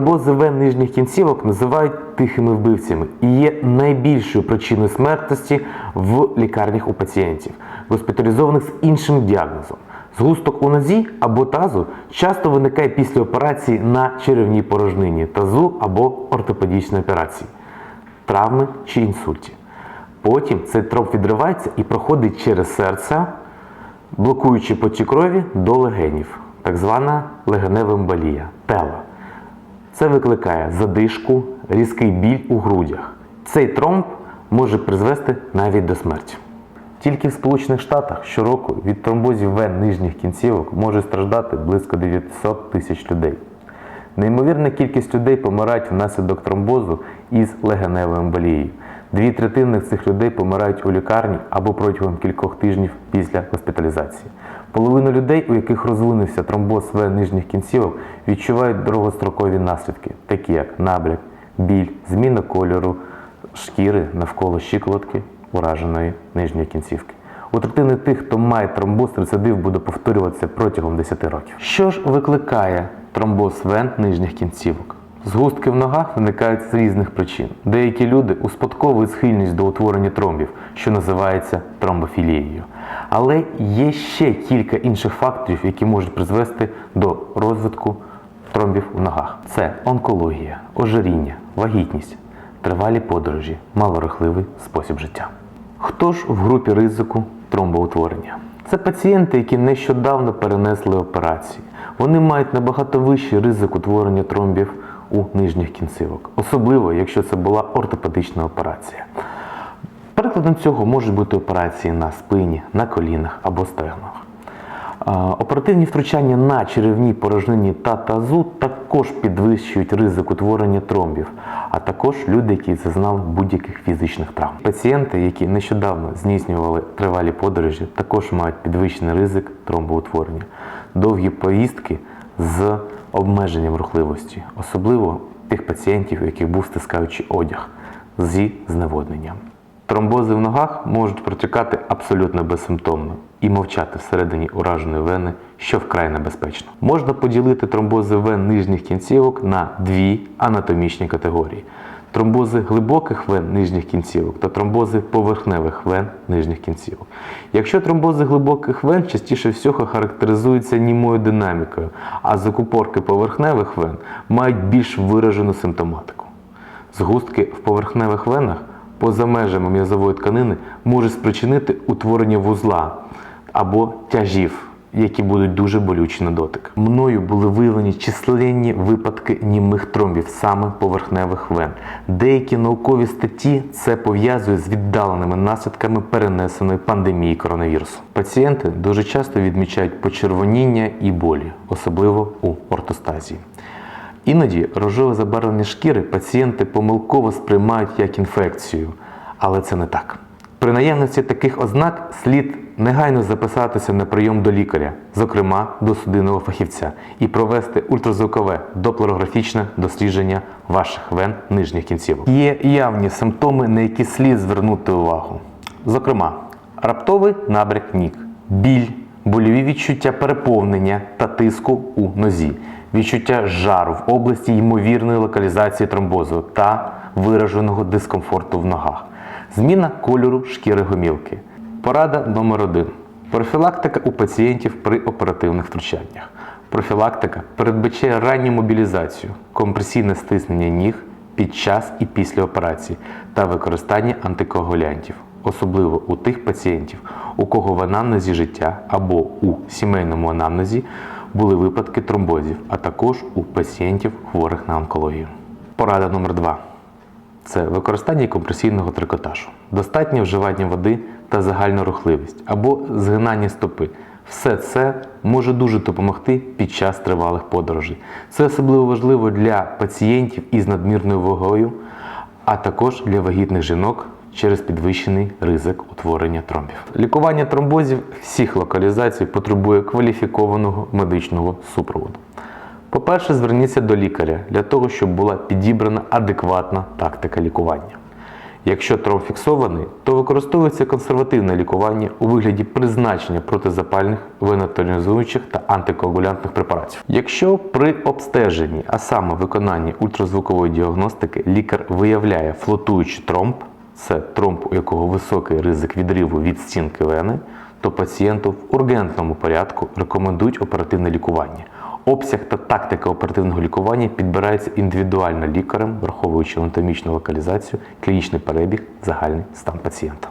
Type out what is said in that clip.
Тромбози вен нижніх кінцівок називають тихими вбивцями і є найбільшою причиною смертності в лікарнях у пацієнтів, госпіталізованих з іншим діагнозом. Згусток у нозі або тазу часто виникає після операції на черевній порожнині тазу або ортопедичної операції, травми чи інсульті. Потім цей тромб відривається і проходить через серце, блокуючи потік крові до легенів, так звана легенева емболія, тела. Це викликає задишку, різкий біль у грудях. Цей тромб може призвести навіть до смерті. Тільки в Сполучених Штатах щороку від тромбозів вен нижніх кінцівок може страждати близько 900 тисяч людей. Неймовірна кількість людей помирають внаслідок тромбозу із легеневою емболією. Дві третини цих людей помирають у лікарні або протягом кількох тижнів після госпіталізації. Половина людей, у яких розвинувся тромбоз вен нижніх кінцівок, відчувають довгострокові наслідки, такі як набряк, біль, зміна кольору шкіри навколо щиколотки ураженої нижньої кінцівки. У третини тих, хто має тромбоз, рецидив буде повторюватися протягом 10 років. Що ж викликає тромбоз вен нижніх кінцівок? Згустки в ногах виникають з різних причин. Деякі люди успадковують схильність до утворення тромбів, що називається тромбофілією. Але є ще кілька інших факторів, які можуть призвести до розвитку тромбів у ногах. Це онкологія, ожиріння, вагітність, тривалі подорожі, малорухливий спосіб життя. Хто ж в групі ризику тромбоутворення? Це пацієнти, які нещодавно перенесли операції. Вони мають набагато вищий ризик утворення тромбів у нижніх кінцівок, особливо якщо це була ортопедична операція. Прикладом цього можуть бути операції на спині, на колінах або стегнах. Оперативні втручання на черевній порожнині та тазу також підвищують ризик утворення тромбів, а також люди, які зазнали будь-яких фізичних травм. Пацієнти, які нещодавно здійснювали тривалі подорожі, також мають підвищений ризик тромбоутворення. Довгі поїздки з обмеженням рухливості, особливо тих пацієнтів, у яких був стискаючий одяг зі зневодненням. Тромбози в ногах можуть протікати абсолютно безсимптомно і мовчати всередині ураженої вени, що вкрай небезпечно. Можна поділити тромбози вен нижніх кінцівок на дві анатомічні категорії: тромбози глибоких вен нижніх кінцівок та тромбози поверхневих вен нижніх кінцівок. Якщо тромбози глибоких вен частіше всього характеризуються німою динамікою, а закупорки поверхневих вен мають більш виражену симптоматику. Згустки в поверхневих венах поза межами м'язової тканини може спричинити утворення вузла або тяжів, які будуть дуже болючі на дотик. Мною були виявлені численні випадки німих тромбів, саме поверхневих вен. Деякі наукові статті це пов'язують з віддаленими наслідками перенесеної пандемії коронавірусу. Пацієнти дуже часто відмічають почервоніння і болі, особливо у ортостазії. Іноді рожеве забарвлення шкіри пацієнти помилково сприймають як інфекцію, але це не так. При наявності таких ознак слід негайно записатися на прийом до лікаря, зокрема до судинного фахівця, і провести ультразвукове доплерографічне дослідження ваших вен нижніх кінцівок. Є явні симптоми, на які слід звернути увагу. Зокрема, раптовий набряк ніг, біль, больові відчуття переповнення та тиску у нозі, відчуття жару в області ймовірної локалізації тромбозу та вираженого дискомфорту в ногах, зміна кольору шкіри гомілки. Порада номер 1 Профілактика у пацієнтів при оперативних втручаннях. Профілактика передбачає ранню мобілізацію, компресійне стиснення ніг під час і після операції та використання антикоагулянтів, особливо у тих пацієнтів, у кого в анамнезі життя або у сімейному анамнезі були випадки тромбозів, а також у пацієнтів хворих на онкологію. Порада номер 2 це використання компресійного трикотажу, достатнє вживання води та загальна рухливість або згинання стопи. Все це може дуже допомогти під час тривалих подорожей. Це особливо важливо для пацієнтів із надмірною вагою, а також для вагітних жінок через підвищений ризик утворення тромбів. Лікування тромбозів всіх локалізацій потребує кваліфікованого медичного супроводу. По-перше, зверніться до лікаря для того, щоб була підібрана адекватна тактика лікування. Якщо тромб фіксований, то використовується консервативне лікування у вигляді призначення протизапальних, венотонізуючих та антикоагулянтних препаратів. Якщо при обстеженні, а саме виконанні ультразвукової діагностики, лікар виявляє флотуючий тромб, це тромб, у якого високий ризик відриву від стінки вени, то пацієнту в ургентному порядку рекомендують оперативне лікування. Обсяг та тактика оперативного лікування підбирається індивідуально лікарем, враховуючи анатомічну локалізацію, клінічний перебіг, загальний стан пацієнта.